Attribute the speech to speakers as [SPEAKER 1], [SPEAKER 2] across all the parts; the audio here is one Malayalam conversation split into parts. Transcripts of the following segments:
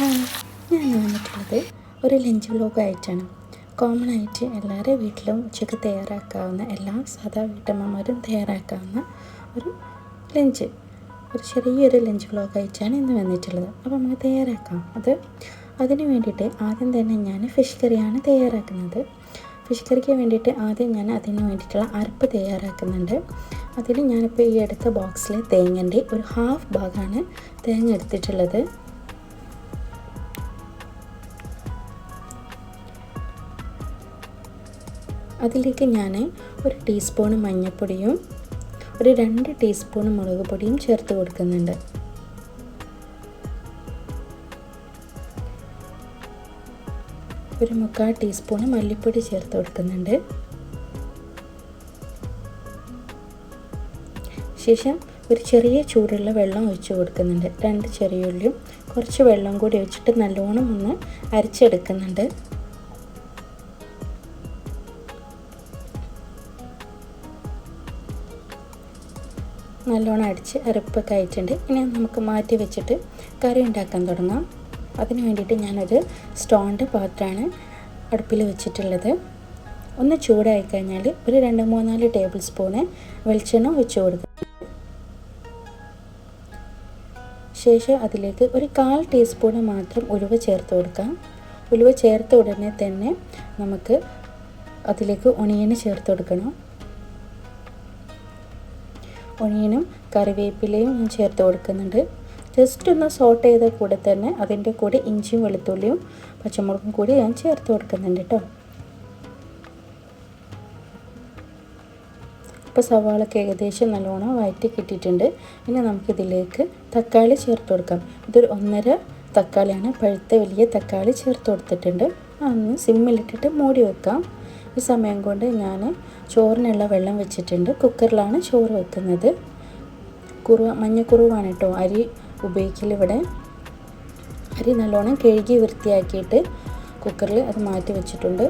[SPEAKER 1] ഹായ് ഞാൻ വന്നിട്ടുള്ളത് ഒരു ലഞ്ച് വ്ലോഗ് ആയിട്ടാണ് കോമൺ ആയിട്ട് എല്ലാവരുടെ വീട്ടിലും ഉച്ചയ്ക്ക് തയ്യാറാക്കാവുന്ന എല്ലാ സാധാ വീട്ടമ്മമാരും തയ്യാറാക്കാവുന്ന ഒരു ലഞ്ച്. ഒരു ചെറിയൊരു ലഞ്ച് വ്ലോഗ് ആയിട്ടാണ് ഇന്ന് വന്നിട്ടുള്ളത്. അപ്പോൾ നമുക്ക് തയ്യാറാക്കാം. അത് അതിന് വേണ്ടിയിട്ട് ആദ്യം തന്നെ ഞാൻ ഫിഷ് കറിയാണ് തയ്യാറാക്കുന്നത്. ഫിഷ് കറിക്ക് വേണ്ടിയിട്ട് ആദ്യം ഞാൻ അതിന് വേണ്ടിയിട്ടുള്ള അരപ്പ് തയ്യാറാക്കുന്നുണ്ട്. അതിന് ഞാനിപ്പോൾ ഈ അടുത്ത ബോക്സിലെ തേങ്ങന്റെ ഒരു ഹാഫ് ഭാഗമാണ് തേങ്ങ എടുത്തിട്ടുള്ളത്. അതിലേക്ക് ഞാൻ ഒരു ടീസ്പൂൺ മഞ്ഞൾപ്പൊടിയും ഒരു രണ്ട് ടീസ്പൂൺ മുളക് പൊടിയും ചേർത്ത് കൊടുക്കുന്നുണ്ട്. ഒരു മുക്കാൽ ടീസ്പൂൺ മല്ലിപ്പൊടി ചേർത്ത് കൊടുക്കുന്നുണ്ട്. ശേഷം ഒരു ചെറിയ ചൂടുള്ള വെള്ളം ഒഴിച്ച് കൊടുക്കുന്നുണ്ട്. രണ്ട് ചെറിയ ഉള്ളിയും കുറച്ച് വെള്ളം കൂടി ഒഴിച്ചിട്ട് നല്ലോണം ഒന്ന് അരച്ചെടുക്കുന്നുണ്ട്. നല്ലോണം അടിച്ച് അരപ്പൊക്കെ ആയിട്ടുണ്ട്. ഇനി നമുക്ക് മാറ്റി വെച്ചിട്ട് കറി ഉണ്ടാക്കാൻ തുടങ്ങാം. അതിന് വേണ്ടിയിട്ട് ഞാനൊരു സ്റ്റോണിന്റെ പാത്രമാണ് അടുപ്പിൽ വെച്ചിട്ടുള്ളത്. ഒന്ന് ചൂടായി കഴിഞ്ഞാൽ ഒരു രണ്ട് മൂന്നാൽ ടേബിൾ സ്പൂണ് വെളിച്ചെണ്ണ വെച്ച് കൊടുക്കുക. ശേഷം അതിലേക്ക് ഒരു കാൽ ടീസ്പൂണ് മാത്രം ഉലുവ ചേർത്ത് കൊടുക്കാം. ഉലുവ ചേർത്ത ഉടനെ തന്നെ നമുക്ക് അതിലേക്ക് ഒണിയന് ചേർത്ത് കൊടുക്കണം. ഒണിയനും കറിവേപ്പിലയും ഞാൻ ചേർത്ത് കൊടുക്കുന്നുണ്ട്. ജസ്റ്റ് ഒന്ന് സോട്ട് ചെയ്ത കൂടെ തന്നെ അതിന്റെ കൂടെ ഇഞ്ചിയും വെളുത്തുള്ളിയും പച്ചമുളകും കൂടി ഞാൻ ചേർത്ത് കൊടുക്കുന്നുണ്ട് കേട്ടോ ഇപ്പോൾ സവാളൊക്കെ ഏകദേശം നല്ലോണം വയറ്റി കിട്ടിയിട്ടുണ്ട്. ഇനി നമുക്കിതിലേക്ക് തക്കാളി ചേർത്ത് കൊടുക്കാം. ഇതൊരു ഒന്നര തക്കാളിയാണ്. പഴുത്ത വലിയ തക്കാളി ചേർത്ത് കൊടുത്തിട്ടുണ്ട്. അന്ന് സിമ്മിലിട്ടിട്ട് മൂടി വെക്കാം. ഈ സമയം കൊണ്ട് ഞാൻ ചോറിനുള്ള വെള്ളം വെച്ചിട്ടുണ്ട്. കുക്കറിലാണ് ചോറ് വെക്കുന്നത്. കുറുവ മഞ്ഞക്കുറുവാണ് കേട്ടോ അരി ഉപയോഗിക്കൽ ഇവിടെ. അരി നല്ലോണം കഴുകി വൃത്തിയാക്കിയിട്ട് കുക്കറിൽ അത് മാറ്റി വെച്ചിട്ടുണ്ട്.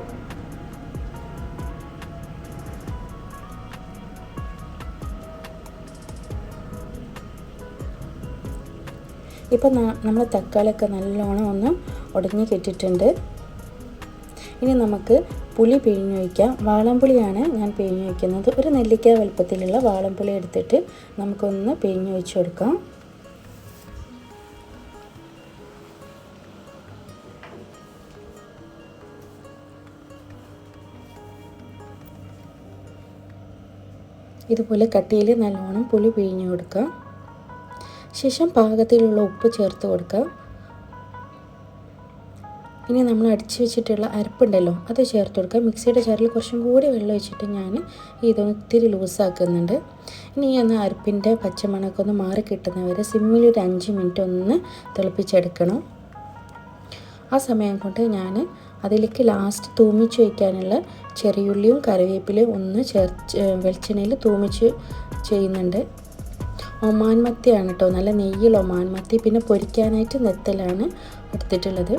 [SPEAKER 1] ഇപ്പം നമ്മൾ തക്കാളിയൊക്കെ നല്ലോണം ഒന്ന് ഉടഞ്ഞു കെട്ടിട്ടുണ്ട് ഇനി നമുക്ക് പുളി പിഴിഞ്ഞൊഴിക്കാം വാളംപുളിയാണ് ഞാൻ പിഴിഞ്ഞൊഴിക്കുന്നത് ഒരു നെല്ലിക്ക വലുപ്പത്തിലുള്ള വാളംപുളി എടുത്തിട്ട് നമുക്കൊന്ന് പിഴിഞ്ഞു വെച്ച് കൊടുക്കാം. ഇതുപോലെ കട്ടിയിൽ നല്ലോണം പുളി പിഴിഞ്ഞു കൊടുക്കാം. ശേഷം പാകത്തിലുള്ള ഉപ്പ് ചേർത്ത് കൊടുക്കുക ഇനി നമ്മൾ അടിച്ച് വെച്ചിട്ടുള്ള അരപ്പുണ്ടല്ലോ അത് ചേർത്ത് കൊടുക്കുക. മിക്സിയുടെ ചാറിൽ കുറച്ചും കൂടി വെള്ളം വെച്ചിട്ട് ഞാൻ ഇതൊന്ന് ഇത്തിരി ലൂസാക്കുന്നുണ്ട്. ഇനി ഒന്ന് അരപ്പിന്റെ പച്ചമണമൊക്കെ ഒന്ന് മാറി കിട്ടുന്നവരെ സിമ്മിൽ ഒരു അഞ്ച് മിനിറ്റ് ഒന്ന് തിളപ്പിച്ചെടുക്കണം. ആ സമയം കൊണ്ട് ഞാൻ അതിലേക്ക് ലാസ്റ്റ് തൂമിച്ച് വയ്ക്കാനുള്ള ചെറിയുള്ളിയും കറിവേപ്പിലയും ഒന്ന് ചേർച്ച് വെളിച്ചെണ്ണയിൽ തൂമിച്ച് ചെയ്യുന്നുണ്ട്. ഒമാൻ മത്തിയാണ് കേട്ടോ നല്ല നെയ്യിൽ ഒമാൻ മത്തി പിന്നെ പൊരിക്കാനായിട്ട് നെത്തലാണ് എടുത്തിട്ടുള്ളത്.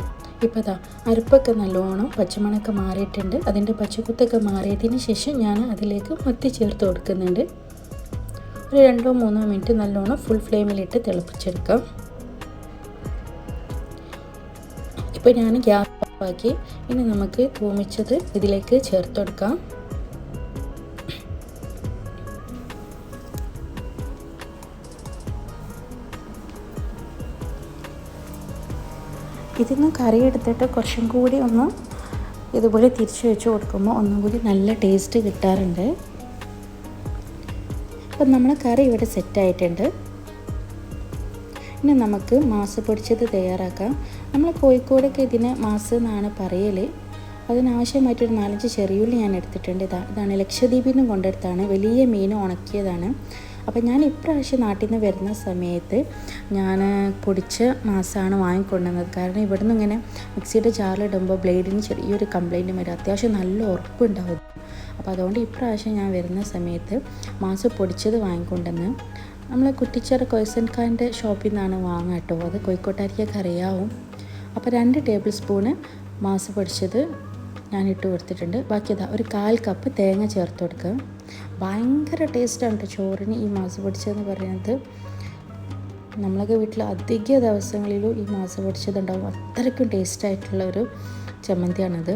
[SPEAKER 1] ഇപ്പോൾ ഇതാ അരപ്പൊക്കെ നല്ലോണം പച്ചമണൊക്കെ മാറിയിട്ടുണ്ട്. അതിന്റെ പച്ചക്കുത്തൊക്കെ മാറിയതിന് ശേഷം ഞാൻ അതിലേക്ക് മത്തി ചേർത്ത് കൊടുക്കുന്നുണ്ട്. ഒരു രണ്ടോ മൂന്നോ മിനിറ്റ് നല്ലോണം ഫുൾ ഫ്ലെയിമിലിട്ട് തിളപ്പിച്ചെടുക്കാം. ഇപ്പോൾ ഞാൻ ഗ്യാസ് ഓഫാക്കി ഇനി നമുക്ക് തൂമിച്ചത് ഇതിലേക്ക് ചേർത്ത് കൊടുക്കാം ഇതിന്ന് കറി എടുത്തിട്ട് കുറച്ചും കൂടി ഒന്ന് ഇതുപോലെ തിരിച്ചു വെച്ച് കൊടുക്കുമ്പോൾ ഒന്നും കൂടി നല്ല ടേസ്റ്റ് കിട്ടാറുണ്ട്. അപ്പം നമ്മൾ കറി ഇവിടെ സെറ്റായിട്ടുണ്ട് ഇനി നമുക്ക് മാസ് പൊടിച്ചത് തയ്യാറാക്കാം. നമ്മൾ കോഴിക്കോടൊക്കെ ഇതിന് മാസ് എന്നാണ് പറയൽ അതിനാവശ്യമായിട്ടൊരു നാലഞ്ച് ചെറിയുള്ളി ഞാൻ എടുത്തിട്ടുണ്ട്. ഇതാ ഇതാണ് ലക്ഷദ്വീപിൽ നിന്ന് കൊണ്ടെടുത്താണ് വലിയ മീൻ ഉണക്കിയതാണ്. അപ്പോൾ ഞാൻ ഇപ്രാവശ്യം നാട്ടിൽ നിന്ന് വരുന്ന സമയത്ത് ഞാൻ പൊടിച്ച മാസമാണ് വാങ്ങിക്കൊണ്ടുവന്നത്. കാരണം ഇവിടെ നിന്ന് ഇങ്ങനെ മിക്സിയുടെ ജാറിലിടുമ്പോൾ ബ്ലേഡിന് ചെറിയൊരു കംപ്ലൈന്റ് വരും. അത്യാവശ്യം നല്ല ഉറപ്പുണ്ടാവും. അപ്പോൾ അതുകൊണ്ട് ഇപ്രാവശ്യം ഞാൻ വരുന്ന സമയത്ത് മാസം പൊടിച്ചത് വാങ്ങിക്കൊണ്ടുവന്ന് നമ്മൾ കുറ്റിച്ചേറ കൊയ്സൻ ഖാന്റെ ഷോപ്പിൽ നിന്നാണ് വാങ്ങുക കേട്ടോ. അത് കോഴിക്കോട്ടാരിക്കൊക്കെ അറിയാവും. അപ്പോൾ രണ്ട് ടേബിൾ സ്പൂണ് മാസ് പൊടിച്ചത് ഞാൻ ഇട്ട് കൊടുത്തിട്ടുണ്ട്. ബാക്കി ഇതാ ഒരു കാൽ കപ്പ് തേങ്ങ ചേർത്ത് കൊടുക്കുക. ഭയങ്കര ടേസ്റ്റാണ് ചോറിന് ഈ മാസ് പൊടിച്ചതെന്ന് പറയുന്നത്. നമ്മളൊക്കെ വീട്ടിൽ അധിക ദിവസങ്ങളിലും ഈ മാസം പൊടിച്ചതുണ്ടാവും. അത്രയ്ക്കും ടേസ്റ്റായിട്ടുള്ള ഒരു ചമ്മന്തിയാണിത്.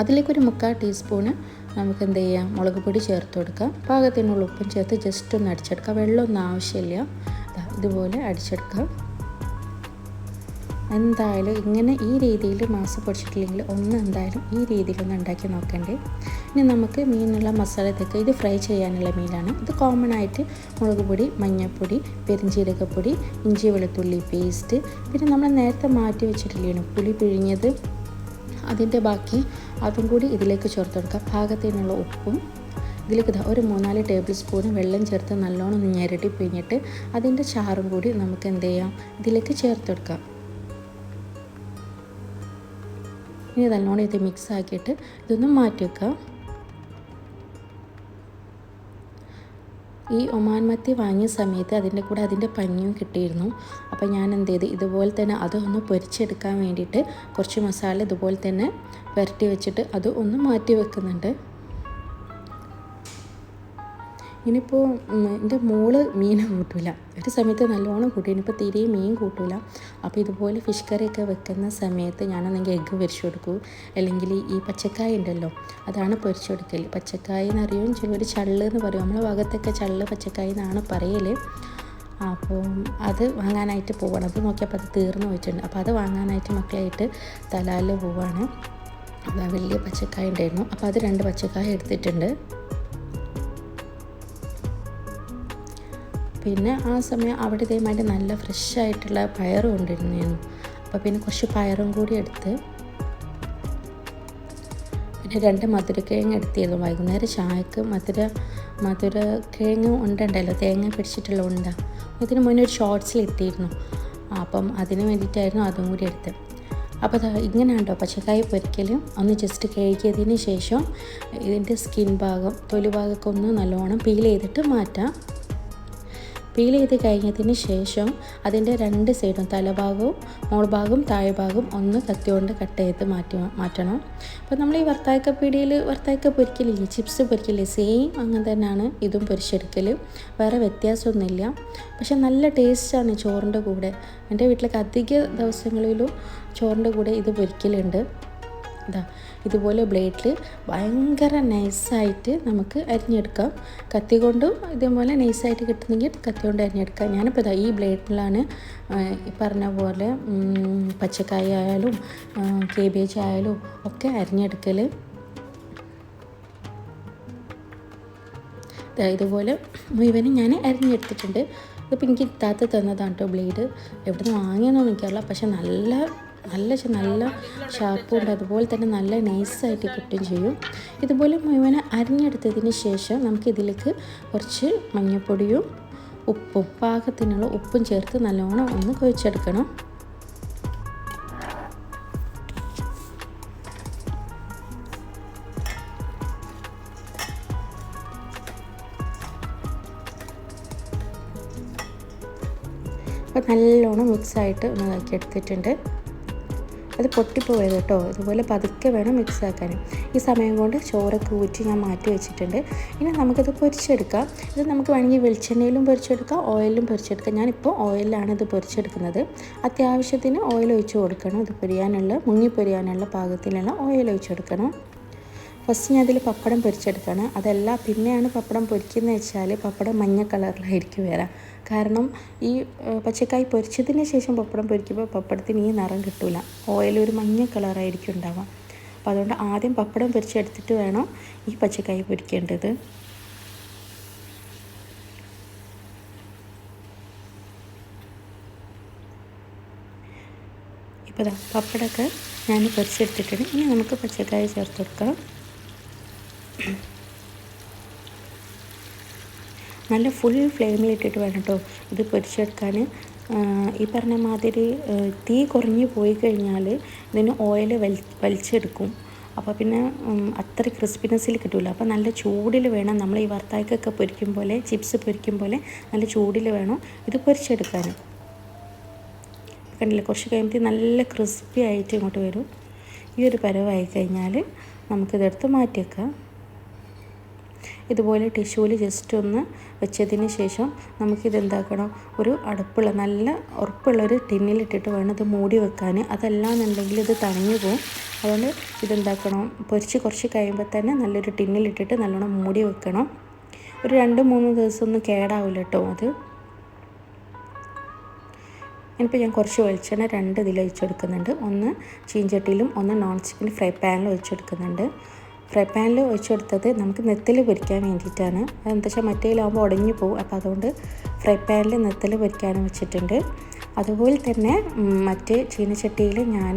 [SPEAKER 1] അതിലേക്കൊരു മുക്കാൽ ടീസ്പൂണ് നമുക്ക് എന്ത് ചെയ്യാം? മുളക് പൊടി ചേർത്ത് കൊടുക്കാം പാകത്തിനുള്ള ഉപ്പും ചേർത്ത് ജസ്റ്റ് ഒന്ന് അടിച്ചെടുക്കാം വെള്ളമൊന്നും ആവശ്യമില്ല. ഇതുപോലെ അടിച്ചെടുക്കാം എന്തായാലും ഇങ്ങനെ ഈ രീതിയിൽ മാസം പൊടിച്ചിട്ടില്ലെങ്കിൽ ഒന്ന് എന്തായാലും ഈ രീതിയിലൊന്ന് ഉണ്ടാക്കി നോക്കണ്ടേ. ഇനി നമുക്ക് മീനുള്ള മസാല ഇതൊക്കെ ഇത് ഫ്രൈ ചെയ്യാനുള്ള മീനാണ്. ഇത് കോമൺ ആയിട്ട് മുളക് പൊടി മഞ്ഞൾപ്പൊടി പെരിഞ്ചീരകപ്പൊടി ഇഞ്ചി വെളുത്തുള്ളി പേസ്റ്റ് പിന്നെ നമ്മൾ നേരത്തെ മാറ്റി വെച്ചിട്ടില്ലേനു പുളി പിഴിഞ്ഞത്. അതിന്റെ ബാക്കി അതും കൂടി ഇതിലേക്ക് ചേർത്ത് കൊടുക്കുക പാകത്തിനുള്ള ഉപ്പും. ഇതിലേക്ക് ഇതാ ഒരു മൂന്നാൽ ടേബിൾ സ്പൂൺ വെള്ളം ചേർത്ത് നല്ലോണം ഞെരടി പിഴിഞ്ഞിട്ട് അതിന്റെ ചാറും കൂടി നമുക്ക് എന്ത് ചെയ്യാം? ഇതിലേക്ക് ചേർത്ത് ഇനി നല്ലോണം ഇത് മിക്സ് ആക്കിയിട്ട് ഇതൊന്ന് മാറ്റി വെക്കാം. ഈ ഒമാൻ മത്തി വാങ്ങിയ സമയത്ത് അതിന്റെ കൂടെ അതിന്റെ പഞ്ഞും കിട്ടിയിരുന്നു. അപ്പോൾ ഞാൻ എന്ത് ചെയ്ത് ഇതുപോലെ തന്നെ അതൊന്ന് പൊരിച്ചെടുക്കാൻ വേണ്ടിയിട്ട് കുറച്ച് മസാല ഇതുപോലെ തന്നെ പുരട്ടി വെച്ചിട്ട് അത് ഒന്ന് മാറ്റി വെക്കുന്നുണ്ട്. ഇനിയിപ്പോൾ എന്റെ മോൾ മീൻ കൂട്ടില്ല ഒരു സമയത്ത് നല്ലോണം കൂട്ടി. ഇനിയിപ്പോൾ തീരെ മീൻ കൂട്ടില്ല അപ്പോൾ ഇതുപോലെ ഫിഷ് കറിയൊക്കെ വെക്കുന്ന സമയത്ത് ഞാനാണെങ്കിൽ എഗ്ഗ് പൊരിച്ചു കൊടുക്കൂ. അല്ലെങ്കിൽ ഈ പച്ചക്കായ ഉണ്ടല്ലോ അതാണ് പൊരിച്ചു കൊടുക്കൽ പച്ചക്കായ എന്നറിയും ഒരു ചള്ള് എന്ന് പറയും. നമ്മളെ ഭാഗത്തൊക്കെ ചള്ള് പച്ചക്കായ എന്നാണ് പറയൽ അപ്പോൾ അത് വാങ്ങാനായിട്ട് പോവാണ്. അത് നോക്കിയപ്പോൾ അത് തീർന്നു പോയിട്ടുണ്ട്. അപ്പോൾ അത് വാങ്ങാനായിട്ട് മക്കളായിട്ട് തലാലിൽ പോവാണ്. വലിയ പച്ചക്കായ ഉണ്ടായിരുന്നു. അപ്പോൾ അത് രണ്ട് പച്ചക്കായ എടുത്തിട്ടുണ്ട്. പിന്നെ ആ സമയം അവിടെ ഇതേമാതിരി നല്ല ഫ്രഷ് ആയിട്ടുള്ള പയറും കൊണ്ടിരുന്നു അപ്പോൾ പിന്നെ കുറച്ച് പയറും കൂടി എടുത്ത് പിന്നെ രണ്ട് മധുരക്കിഴങ്ങ് എടുത്തിരുന്നു. വൈകുന്നേരം ചായക്ക് മധുര മധുരക്കിഴങ്ങ് ഉണ്ടല്ലോ തേങ്ങ പിടിച്ചിട്ടുള്ള ഉണ്ട. ഇതിന് മുന്നേ ഒരു ഷോർട്സിൽ ഇട്ടിരുന്നു. അപ്പം അതിന് വേണ്ടിയിട്ടായിരുന്നു അതും കൂടി എടുത്തത്. അപ്പോൾ ഇങ്ങനെ ഉണ്ടോ പച്ചക്കായ പൊരിക്കലും ഒന്ന് ജസ്റ്റ് കഴുകിയതിന് ശേഷം ഇതിന്റെ സ്കിൻ ഭാഗം തൊലി ഭാഗമൊക്കെ ഒന്ന് നല്ലോണം പീൽ ചെയ്തിട്ട് മാറ്റാം. പീൽ ചെയ്ത് കഴിഞ്ഞതിന് ശേഷം അതിന്റെ രണ്ട് സൈഡും തലഭാഗവും മോൾഭാഗവും താഴ്ഭാഗവും ഒന്ന് കത്തിയോണ്ട് കട്ട് ചെയ്ത് മാറ്റി മാറ്റണം. അപ്പോൾ നമ്മൾ ഈ വർത്തായക്ക പീടിയിൽ വർത്തായക്ക പൊരിക്കലില്ലേ ചിപ്സ് പൊരിക്കില്ലേ സെയിം അങ്ങനെ തന്നെയാണ് ഇതും പൊരിച്ചെടുക്കൽ വേറെ വ്യത്യാസമൊന്നുമില്ല. പക്ഷെ നല്ല ടേസ്റ്റാണ് ചോറിന്റെ കൂടെ. എന്റെ വീട്ടിലേക്ക് അധിക ദിവസങ്ങളിലും ചോറിന്റെ കൂടെ ഇത് പൊരിക്കലുണ്ട്. ഇതാ ഇതുപോലെ ബ്ലേഡിൽ ഭയങ്കര നൈസായിട്ട് നമുക്ക് അരിഞ്ഞെടുക്കാം. കത്തി കൊണ്ടും ഇതേപോലെ നൈസായിട്ട് കിട്ടുന്നെങ്കിൽ കത്തി കൊണ്ട് അരിഞ്ഞെടുക്കാം. ഞാനിപ്പോൾ ഇതാ ഈ ബ്ലേഡിലാണ് ഈ പറഞ്ഞ പോലെ പച്ചക്കായ ആയാലും കേബേജ് ആയാലും ഒക്കെ അരിഞ്ഞെടുക്കൽ ഇതുപോലെ മുഴുവനും ഞാൻ അരിഞ്ഞെടുത്തിട്ടുണ്ട്. ഇതിപ്പോൾ എനിക്ക് ഇത്താത്ത തന്നതാണ് കേട്ടോ ബ്ലേഡ് എവിടെ നിന്ന് വാങ്ങിയെന്നൊന്നും എനിക്കറിയില്ല. പക്ഷെ നല്ല നല്ല നല്ല ഷാർപ്പുണ്ട് അതുപോലെ തന്നെ നല്ല നൈസായിട്ട് കിട്ടുകയും ചെയ്യും. ഇതുപോലെ മുഴുവന അരിഞ്ഞെടുത്തതിന് ശേഷം നമുക്കിതിലേക്ക് കുറച്ച് മഞ്ഞൾപ്പൊടിയും ഉപ്പും പാകത്തിനുള്ള ഉപ്പും ചേർത്ത് നല്ലോണം ഒന്ന് കുഴച്ചെടുക്കണം. അപ്പോൾ നല്ലോണം മിക്സായിട്ട് ഒന്ന് ഇതാക്കി എടുത്തിട്ടുണ്ട് അത് പൊട്ടിപ്പോയത് കേട്ടോ. ഇതുപോലെ പതുക്കെ വേണം മിക്സ് ആക്കാൻ ഈ സമയം കൊണ്ട് ചോറൊക്കെ ഊറ്റി ഞാൻ മാറ്റി വെച്ചിട്ടുണ്ട്. ഇനി നമുക്കിത് പൊരിച്ചെടുക്കാം. ഇത് നമുക്ക് വേണമെങ്കിൽ വെളിച്ചെണ്ണയിലും പൊരിച്ചെടുക്കാം ഓയിലും പൊരിച്ചെടുക്കാം. ഞാനിപ്പോൾ ഓയിലാണ് ഇത് പൊരിച്ചെടുക്കുന്നത്. അത്യാവശ്യത്തിന് ഓയിൽ ഒഴിച്ച് കൊടുക്കണം. ഇത് പൊരിയാനുള്ള മുങ്ങി പൊരിയാനുള്ള പാകത്തിനുള്ള ഓയിൽ ഒഴിച്ച് കൊടുക്കണം. ഫസ്റ്റ് ഞാൻ അതിൽ പപ്പടം പൊരിച്ചെടുക്കണം. അതല്ല പിന്നെയാണ് പപ്പടം പൊരിക്കുന്നത് വെച്ചാൽ പപ്പടം മഞ്ഞ കളറിലായിരിക്കും വരാം കാരണം ഈ പച്ചക്കായ് പൊരിച്ചതിന് ശേഷം പപ്പടം പൊരിക്കുമ്പോൾ പപ്പടത്തിന് ഈ നിറം കിട്ടില്ല ഓയിൽ ഒരു മഞ്ഞ കളറായിരിക്കും ഉണ്ടാവുക. അപ്പോൾ അതുകൊണ്ട് ആദ്യം പപ്പടം പൊരിച്ചെടുത്തിട്ട് വേണം ഈ പച്ചക്കായ് പൊരിക്കേണ്ടത്. ഇപ്പോൾ പപ്പടമൊക്കെ ഞാൻ പൊരിച്ചെടുത്തിട്ടുണ്ട്. ഇനി നമുക്ക് പച്ചക്കായ ചേർത്ത് കൊടുക്കാം. നല്ല ഫുൾ ഫ്ലെയിമിലിട്ടിട്ട് വേണം കേട്ടോ ഇത് പൊരിച്ചെടുക്കാൻ. ഈ പറഞ്ഞ മാതിരി തീ കുറഞ്ഞു പോയി കഴിഞ്ഞാൽ ഇതിന് ഓയിൽ വലി വലിച്ചെടുക്കും. അപ്പോൾ പിന്നെ അത്ര ക്രിസ്പിനെസ്സിൽ കിട്ടില്ല അപ്പോൾ നല്ല ചൂടിൽ വേണം. നമ്മൾ ഈ വർത്തായ്ക്കൊക്കെ പൊരിക്കും പോലെ ചിപ്സ് പൊരിക്കും പോലെ നല്ല ചൂടിൽ വേണം ഇത് പൊരിച്ചെടുക്കാൻ. കണ്ടില്ല? കുറച്ച് കഴിയുമ്പോൾ നല്ല ക്രിസ്പി ആയിട്ട് ഇങ്ങോട്ട് വരും. ഈ ഒരു പരവായി കഴിഞ്ഞാൽ നമുക്കിതെടുത്ത് മാറ്റിയേക്കാം. ഇതുപോലെ ടിഷ്യൂവിൽ ജസ്റ്റ് ഒന്ന് വെച്ചതിന് ശേഷം നമുക്കിത് എന്താക്കണം ഒരു അടുപ്പുള്ള നല്ല ഉറപ്പുള്ള ഒരു ടിന്നിലിട്ടിട്ട് വേണം ഇത് മൂടി വെക്കാൻ അതല്ലാന്നുണ്ടെങ്കിൽ ഇത് തണിഞ്ഞു പോകും അതുകൊണ്ട് ഇതെന്താക്കണം? പൊരിച്ച് കുറച്ച് കഴിയുമ്പോൾ തന്നെ നല്ലൊരു ടിന്നിലിട്ടിട്ട് നല്ലോണം മൂടി വെക്കണം. ഒരു രണ്ട് മൂന്ന് ദിവസം ഒന്നും കേടാവില്ല കേട്ടോ അത്. ഇനിയിപ്പോൾ ഞാൻ കുറച്ച് വെളിച്ചെണ്ണ രണ്ട് ഇതിൽ ഒഴിച്ചെടുക്കുന്നുണ്ട്. ഒന്ന് ചീഞ്ചട്ടിയിലും ഒന്ന് നോൺ സ്റ്റിക്കിന്റെ ഫ്രൈ പാനിലും ഒഴിച്ചെടുക്കുന്നുണ്ട്. ഫ്രൈ പാനിൽ ഒഴിച്ചെടുത്തത് നമുക്ക് നെത്തിൽ പൊരിക്കാൻ വേണ്ടിയിട്ടാണ്. അതെന്താ വെച്ചാൽ മറ്റേലാകുമ്പോൾ ഉടഞ്ഞു പോകും. അപ്പോൾ അതുകൊണ്ട് ഫ്രൈ പാനിൽ നെത്തിൽ പൊരിക്കാനും വെച്ചിട്ടുണ്ട്. അതുപോലെ തന്നെ മറ്റ് ചീനച്ചട്ടിയിൽ ഞാൻ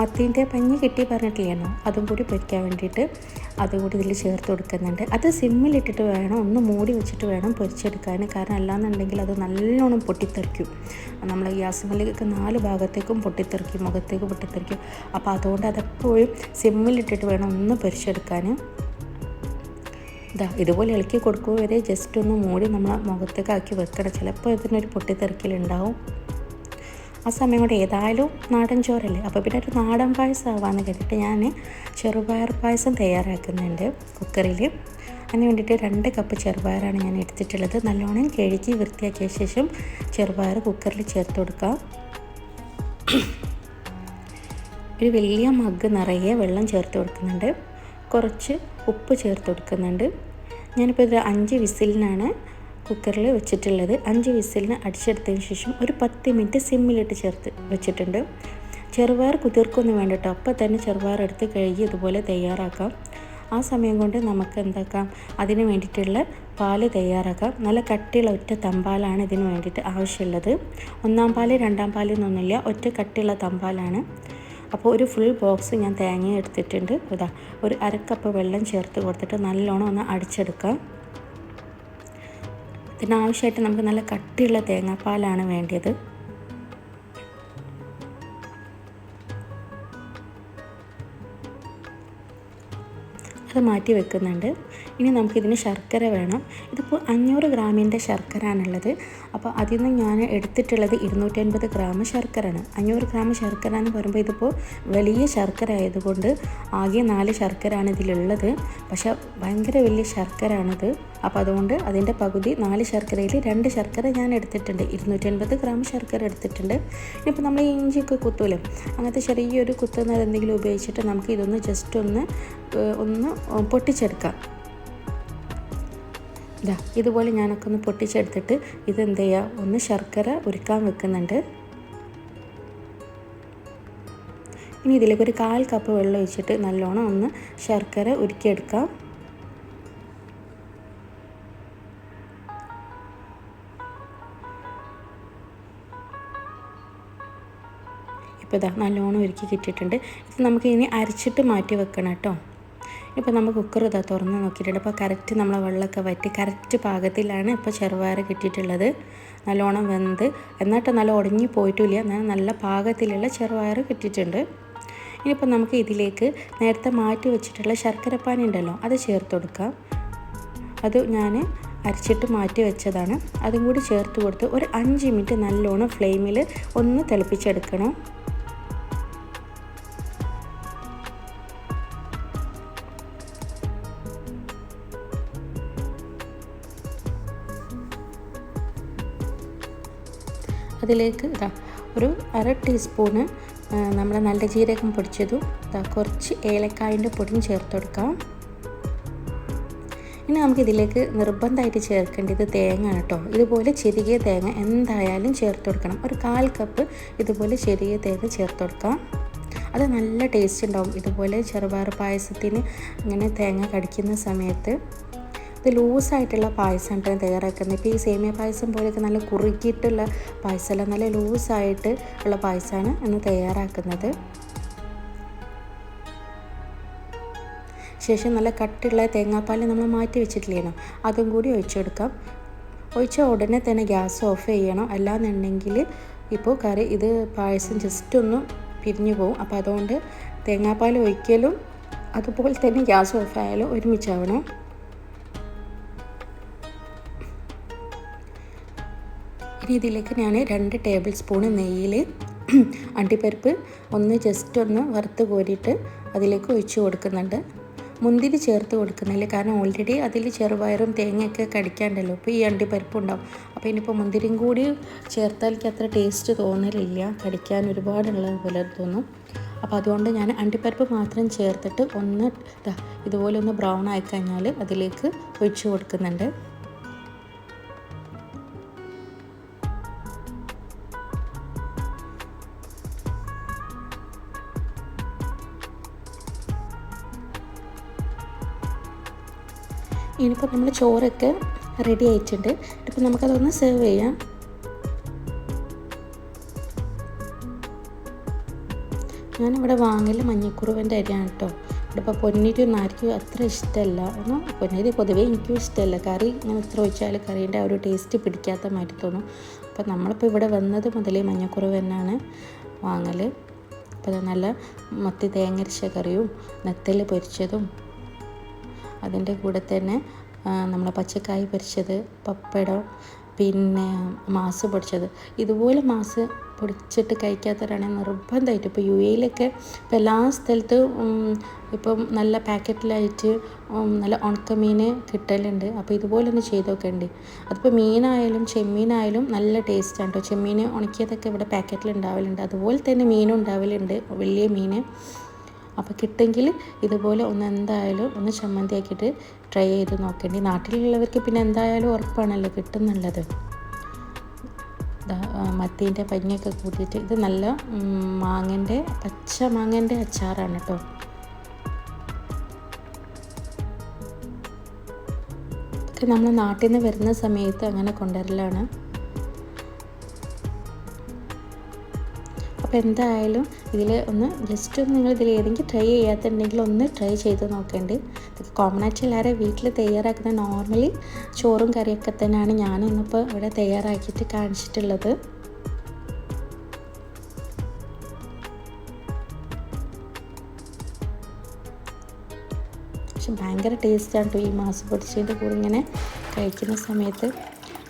[SPEAKER 1] മത്തീന്റെ പഞ്ഞി കിട്ടി പറഞ്ഞിട്ടില്ലായിരുന്നു അതും കൂടി പൊരിക്കാൻ വേണ്ടിയിട്ട് അതുകൂടി ഇതിൽ ചേർത്ത് കൊടുക്കുന്നുണ്ട്. അത് സിമ്മിലിട്ടിട്ട് വേണം ഒന്ന് മൂടി വെച്ചിട്ട് വേണം പൊരിച്ചെടുക്കാൻ കാരണം അല്ലാന്നുണ്ടെങ്കിൽ അത് നല്ലോണം പൊട്ടിത്തെറിക്കും. നമ്മൾ ഗ്യാസുമല്ലിക്ക് നാല് ഭാഗത്തേക്കും പൊട്ടിത്തെറിക്കും മുഖത്തേക്ക് പൊട്ടിത്തെറിക്കും. അപ്പോൾ അതുകൊണ്ട് അതെപ്പോഴും സിമ്മിലിട്ടിട്ട് വേണം ഒന്ന് പൊരിച്ചെടുക്കാൻ ഇതാ ഇതുപോലെ ഇളക്കി കൊടുക്കുക വരെ ജസ്റ്റ് ഒന്ന് മൂടി നമ്മൾ മുഖത്തേക്ക് ആക്കി വെക്കണം. ചിലപ്പോൾ ഇതിനൊരു പൊട്ടിത്തെറിക്കലുണ്ടാവും. ആ സമയം കൊണ്ട് ഏതായാലും നാടൻ ചോറല്ലേ? അപ്പോൾ പിന്നെ ഒരു നാടൻ പായസം ആവാമെന്ന് കരുതിയിട്ട് ഞാൻ ചെറുപയർ പായസം തയ്യാറാക്കുന്നുണ്ട് കുക്കറിൽ അതിന് വേണ്ടിയിട്ട് രണ്ട് കപ്പ് ചെറുപയറാണ് ഞാൻ എടുത്തിട്ടുള്ളത്. നല്ലോണം കഴുകി വൃത്തിയാക്കിയ ശേഷം ചെറുപയർ കുക്കറിൽ ചേർത്ത് കൊടുക്കാം ഒരു വലിയ മഗ് നിറയെ വെള്ളം ചേർത്ത് കൊടുക്കുന്നുണ്ട്. കുറച്ച് ഉപ്പ് ചേർത്ത് കൊടുക്കുന്നുണ്ട്. ഞാനിപ്പോൾ ഇത് അഞ്ച് വിസിലിനാണ് കുക്കറിൽ വെച്ചിട്ടുള്ളത്. അഞ്ച് വിസിലിന് അടിച്ചെടുത്തതിന് ശേഷം ഒരു പത്ത് മിനിറ്റ് സിമ്മിലിട്ട് ചേർത്ത് വെച്ചിട്ടുണ്ട്. ചെറുപയർ കുതിർക്കൊന്നും വേണ്ട കേട്ടോ അപ്പോൾ തന്നെ ചെറുപയർ എടുത്ത് കഴുകി ഇതുപോലെ തയ്യാറാക്കാം. ആ സമയം കൊണ്ട് നമുക്ക് എന്താക്കാം? അതിന് വേണ്ടിയിട്ടുള്ള പാൽ തയ്യാറാക്കാം. നല്ല കട്ടിയുള്ള ഒറ്റ തമ്പാലാണ് ഇതിന് വേണ്ടിയിട്ട് ആവശ്യമുള്ളത്. ഒന്നാം പാൽ രണ്ടാം പാൽ ഒറ്റ കട്ടിയുള്ള തമ്പാലാണ്. അപ്പോൾ ഒരു ഫുൾ ബോക്സ് ഞാൻ തേങ്ങ എടുത്തിട്ടുണ്ട്. ഇതാ ഒരു അരക്കപ്പ് വെള്ളം ചേർത്ത് കൊടുത്തിട്ട് നല്ലോണം ഒന്ന് അടിച്ചെടുക്കാം ഇതിനാവശ്യമായിട്ട് നമുക്ക് നല്ല കട്ടിയുള്ള തേങ്ങാപ്പാലാണ് വേണ്ടത് അത് മാറ്റി വെക്കുന്നുണ്ട്. ഇനി നമുക്കിതിന് ശർക്കര വേണം. ഇതിപ്പോൾ അഞ്ഞൂറ് ഗ്രാമിന്റെ ശർക്കരയാണുള്ളത്. അപ്പോൾ അതിൽ നിന്ന് ഞാൻ എടുത്തിട്ടുള്ളത് ഇരുന്നൂറ്റൻപത് ഗ്രാം ശർക്കരയാണ്. അഞ്ഞൂറ് ഗ്രാം ശർക്കര എന്ന് പറയുമ്പോൾ ഇതിപ്പോൾ വലിയ ശർക്കര ആയതുകൊണ്ട് ആകെ നാല് ശർക്കരയാണ് ഇതിലുള്ളത്. പക്ഷേ ഭയങ്കര വലിയ ശർക്കരയാണിത്. അപ്പോൾ അതുകൊണ്ട് അതിന്റെ പകുതി നാല് ശർക്കരയിൽ രണ്ട് ശർക്കര ഞാൻ എടുത്തിട്ടുണ്ട്. ഇരുന്നൂറ്റൻപത് ഗ്രാം ശർക്കര എടുത്തിട്ടുണ്ട്. ഇനിയിപ്പോൾ നമ്മൾ ഇഞ്ചിയൊക്കെ കുത്തൂലേ? അങ്ങനത്തെ ചെറിയൊരു കുത്തുന്ന എന്തെങ്കിലും ഉപയോഗിച്ചിട്ട് നമുക്ക് ഇതൊന്ന് ജസ്റ്റ് ഒന്ന് ഒന്ന് പൊട്ടിച്ചെടുക്കാം. ഇതാ ഇതുപോലെ ഞാനൊക്കെ ഒന്ന് പൊട്ടിച്ചെടുത്തിട്ട് ഇതെന്ത് ചെയ്യുക ഒന്ന് ശർക്കര ഉരുക്കാൻ വെക്കുന്നുണ്ട്. ഇനി ഇതിലേക്ക് ഒരു കാൽ കപ്പ് വെള്ളം ഒഴിച്ചിട്ട് നല്ലോണം ഒന്ന് ശർക്കര ഉരുക്കിയെടുക്കാം. ഇപ്പോൾ ഇതാ നല്ലോണം ഒരുക്കി കിട്ടിയിട്ടുണ്ട്. ഇത് നമുക്ക് ഇനി അരച്ചിട്ട് മാറ്റി വെക്കണം കേട്ടോ. ഇപ്പോൾ നമ്മൾ കുക്കർ ഇതാ തുറന്ന് നോക്കിയിട്ടുണ്ട്. അപ്പോൾ കറക്റ്റ് നമ്മളെ വെള്ളമൊക്കെ വറ്റി കറക്റ്റ് പാകത്തിലാണ് ഇപ്പോൾ ചെറുപയർ കിട്ടിയിട്ടുള്ളത്. നല്ലോണം വെന്ത്. എന്നിട്ട് നല്ല ഉടഞ്ഞു പോയിട്ടില്ല. എന്നാൽ നല്ല പാകത്തിലുള്ള ചെറുപയർ കിട്ടിയിട്ടുണ്ട്. ഇനിയിപ്പോൾ നമുക്ക് ഇതിലേക്ക് നേരത്തെ മാറ്റി വെച്ചിട്ടുള്ള ശർക്കരപ്പാനി ഉണ്ടല്ലോ അത് ചേർത്ത് കൊടുക്കാം. അത് ഞാൻ അരച്ചിട്ട് മാറ്റി വെച്ചതാണ്. അതും കൂടി ചേർത്ത് കൊടുത്ത് ഒരു അഞ്ച് മിനിറ്റ് നല്ലോണം ഫ്ലെയിമിൽ ഒന്ന് തിളപ്പിച്ചെടുക്കണം. അതിലേക്ക് ഇതാ ഒരു അര ടീസ്പൂണ് നമ്മുടെ നല്ല ജീരകം പൊടിച്ചതും ഇതാ കുറച്ച് ഏലക്കായന്റെ പൊടിയും ചേർത്ത് കൊടുക്കാം. ഇനി നമുക്കിതിലേക്ക് നിർബന്ധമായിട്ട് ചേർക്കേണ്ടത് തേങ്ങ കേട്ടോ. ഇതുപോലെ ചെറിയ തേങ്ങ എന്തായാലും ചേർത്ത് കൊടുക്കണം. ഒരു കാൽ കപ്പ് ഇതുപോലെ ചെറിയ തേങ്ങ ചേർത്ത് കൊടുക്കാം. അത് നല്ല ടേസ്റ്റ് ഉണ്ടാവും. ഇതുപോലെ ചെറുപയർ പായസത്തിന് ഇങ്ങനെ തേങ്ങ കടിക്കുന്ന സമയത്ത്. ഇത് ലൂസായിട്ടുള്ള പായസം കേട്ടോ തയ്യാറാക്കുന്നത്. ഇപ്പോൾ ഈ സേമിയ പായസം പോലെയൊക്കെ നല്ല കുറുക്കിയിട്ടുള്ള പായസമല്ല നല്ല ലൂസായിട്ട് ഉള്ള പായസമാണ് ഇന്ന് തയ്യാറാക്കുന്നത്. ശേഷം നല്ല കട്ടിയുള്ള തേങ്ങാപ്പാൽ നമ്മൾ മാറ്റി വെച്ചിട്ടില്ലേനോ അതും കൂടി ഒഴിച്ചെടുക്കാം. ഒഴിച്ച ഉടനെ തന്നെ ഗ്യാസ് ഓഫ് ചെയ്യണം. അല്ലാന്നുണ്ടെങ്കിൽ ഇപ്പോൾ കറി ഇത് പായസം ജസ്റ്റ് ഒന്ന് പിരിഞ്ഞു പോകും അപ്പോൾ അതുകൊണ്ട് തേങ്ങാപ്പാൽ ഒഴിക്കലും അതുപോലെ തന്നെ ഗ്യാസ് ഓഫ് ആയാലും ഒരുമിച്ചാവണം. ഇനി ഇതിലേക്ക് ഞാൻ രണ്ട് ടേബിൾ സ്പൂൺ നെയ്യിൽ അണ്ടിപ്പരിപ്പ് ഒന്ന് ജസ്റ്റ് ഒന്ന് വറുത്ത് കോരിയിട്ട് അതിലേക്ക് ഒഴിച്ചു കൊടുക്കുന്നുണ്ട്. മുന്തിരി ചേർത്ത് കൊടുക്കുന്നില്ല. കാരണം ഓൾറെഡി അതിൽ ചെറുപയറും തേങ്ങയൊക്കെ കടിക്കാണ്ടല്ലോ. അപ്പോൾ ഈ അണ്ടിപ്പരിപ്പ് ഉണ്ടാവും. അപ്പോൾ ഇനിയിപ്പോൾ മുന്തിരിയും കൂടി ചേർത്താൽ അത്ര ടേസ്റ്റ് തോന്നലില്ല. കടിക്കാൻ ഒരുപാടുള്ളത് പോലെ തോന്നും. അപ്പോൾ അതുകൊണ്ട് ഞാൻ അണ്ടിപ്പരിപ്പ് മാത്രം ചേർത്തിട്ട് ഒന്ന് ഇതുപോലെ ഒന്ന് ബ്രൗൺ ആയി കഴിഞ്ഞാൽ അതിലേക്ക് ഒഴിച്ചു കൊടുക്കുന്നുണ്ട്. ഇനിയിപ്പോൾ നമ്മൾ ചോറൊക്കെ റെഡി ആയിട്ടുണ്ട്. ഇപ്പോൾ നമുക്കതൊന്ന് സെർവ് ചെയ്യാം. ഞാനിവിടെ വാങ്ങൽ മഞ്ഞക്കുറുവന്റെ അരിയാണ് കേട്ടോ പൊന്നിരി ഒന്നും ആർക്കും അത്ര ഇഷ്ടമല്ല ഒന്ന് പൊന്നിരി പൊതുവേ എനിക്കും ഇഷ്ടമല്ല കറി ഇങ്ങനെ ഇത്ര ഒഴിച്ചാൽ കറീന്റെ ആ ഒരു ടേസ്റ്റ് പിടിക്കാത്ത മാതിരി തോന്നും. അപ്പോൾ നമ്മളിപ്പോൾ ഇവിടെ വന്നത് മുതലേ മഞ്ഞക്കുറവ് തന്നെയാണ് വാങ്ങൽ അപ്പോൾ നല്ല മത്തി തേങ്ങരിച്ച കറിയും നെത്തൽ പൊരിച്ചതും അതിന്റെ കൂടെ തന്നെ നമ്മൾ പച്ചക്കായ് പൊരിച്ചത് പപ്പടം പിന്നെ മാസ് പൊടിച്ചത്. ഇതുപോലെ മാസ് പൊടിച്ചിട്ട് കഴിക്കാത്തവരാണെങ്കിൽ നിർബന്ധമായിട്ട്. ഇപ്പോൾ യു എയിലൊക്കെ ഇപ്പോൾ എല്ലാ സ്ഥലത്തും ഇപ്പം നല്ല പാക്കറ്റിലായിട്ട് നല്ല ഉണക്കമീൻ കിട്ടലുണ്ട്. അപ്പോൾ ഇതുപോലെ ഒന്ന് ചെയ്ത് ഉണ്ട് അതിപ്പോൾ മീനായാലും ചെമ്മീനായാലും നല്ല ടേസ്റ്റാണ് കേട്ടോ. ചെമ്മീൻ ഉണക്കിയതൊക്കെ ഇവിടെ പാക്കറ്റിൽ ഉണ്ടാവലുണ്ട്. അതുപോലെ തന്നെ മീനും ഉണ്ടാവലുണ്ട്. വലിയ മീൻ. അപ്പോൾ കിട്ടുമെങ്കിൽ ഇതുപോലെ ഒന്ന് എന്തായാലും ഒന്ന് ചമ്മന്തി ആക്കിയിട്ട് ട്രൈ ചെയ്ത് നോക്കേണ്ടി. നാട്ടിലുള്ളവർക്ക് പിന്നെ എന്തായാലും ഉറപ്പാണല്ലോ കിട്ടുന്നുള്ളത്. മത്തീന്റെ പഞ്ഞൊക്കെ കൂട്ടിയിട്ട് ഇത് നല്ല മാങ്ങന്റെ പച്ച മാങ്ങന്റെ അച്ചാറാണ് കേട്ടോ നമ്മൾ നാട്ടിൽ നിന്ന് വരുന്ന സമയത്ത് അങ്ങനെ കൊണ്ടുവരലാണ്. അപ്പോൾ എന്തായാലും ഇതിൽ ഒന്ന് ജസ്റ്റ് ഒന്ന് നിങ്ങൾ ഇതിൽ ഏതെങ്കിലും ട്രൈ ചെയ്യാത്തുണ്ടെങ്കിൽ ഒന്ന് ട്രൈ ചെയ്ത് നോക്കേണ്ടി. ഇതൊക്കെ കോമൺ ആയിട്ട് എല്ലാവരും വീട്ടിൽ തയ്യാറാക്കുന്ന നോർമലി ചോറും കറിയൊക്കെ തന്നെയാണ് ഞാൻ ഇന്നിപ്പോൾ ഇവിടെ തയ്യാറാക്കിയിട്ട് കാണിച്ചിട്ടുള്ളത്. പക്ഷെ ഭയങ്കര ടേസ്റ്റാണ് കേട്ടോ ഈ മാസം പൊടിച്ചതിന്റെ കൂടെ ഇങ്ങനെ കഴിക്കുന്ന സമയത്ത്.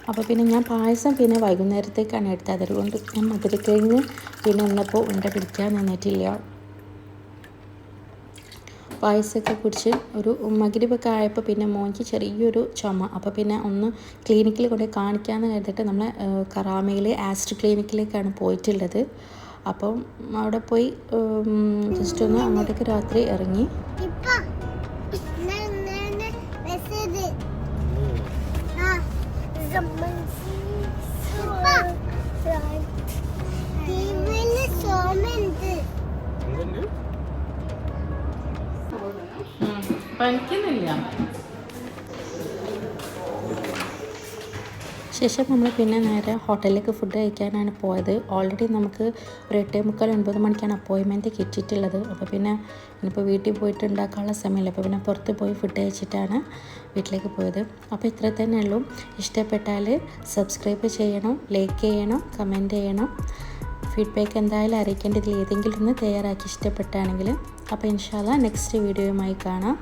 [SPEAKER 1] അപ്പോൾ പിന്നെ ഞാൻ പായസം പിന്നെ വൈകുന്നേരത്തേക്കാണ് എടുത്തത്. അതുകൊണ്ട് ഞാൻ മധുരക്കിഴങ്ങ് പിന്നെ ഇന്നപ്പോൾ ഉണ്ട പിടിക്കാൻ നിന്നിട്ടില്ല. പായസമൊക്കെ കുടിച്ച് ഒരു മകിരിവൊക്കെ ആയപ്പോൾ പിന്നെ മോനിക്ക് ചെറിയൊരു ചുമ. അപ്പോൾ പിന്നെ ഒന്ന് ക്ലിനിക്കിൽ കൊണ്ട് കാണിക്കാമെന്ന് കരുതിയിട്ട് നമ്മൾ കറാമയിൽ ആസ്റ്റ് ക്ലിനിക്കിലേക്കാണ് പോയിട്ടുള്ളത്. അപ്പം അവിടെ പോയി ജസ്റ്റ് ഒന്ന് അങ്ങോട്ടേക്ക് രാത്രി ഇറങ്ങി. പനിക്കുന്നില്ല ശേഷം നമ്മൾ പിന്നെ നേരെ ഹോട്ടലിലേക്ക് ഫുഡ് കഴിക്കാനാണ് പോയത്. ഓൾറെഡി നമുക്ക് ഒരു എട്ടേ മുക്കാൽ ഒൻപത് മണിക്കാണ് അപ്പോയിൻമെന്റ് കിട്ടിയിട്ടുള്ളത്. അപ്പോൾ പിന്നെ ഇനിയിപ്പോൾ വീട്ടിൽ പോയിട്ട് ഉണ്ടാക്കാനുള്ള സമയമില്ല. അപ്പോൾ പിന്നെ പുറത്ത് പോയി ഫുഡ് കഴിച്ചിട്ടാണ് വീട്ടിലേക്ക് പോയത്. അപ്പോൾ ഇത്ര തന്നെ ഉള്ളൂ. ഇഷ്ടപ്പെട്ടാൽ സബ്സ്ക്രൈബ് ചെയ്യണം ലൈക്ക് ചെയ്യണം കമന്റ് ചെയ്യണം. ഫീഡ്ബാക്ക് എന്തായാലും അറിയിക്കേണ്ടതിൽ ഏതെങ്കിലും ഒന്ന് തയ്യാറാക്കി ഇഷ്ടപ്പെട്ടാണെങ്കിൽ അപ്പോൾ ഇൻഷാല്ല നെക്സ്റ്റ് വീഡിയോയുമായി കാണാം.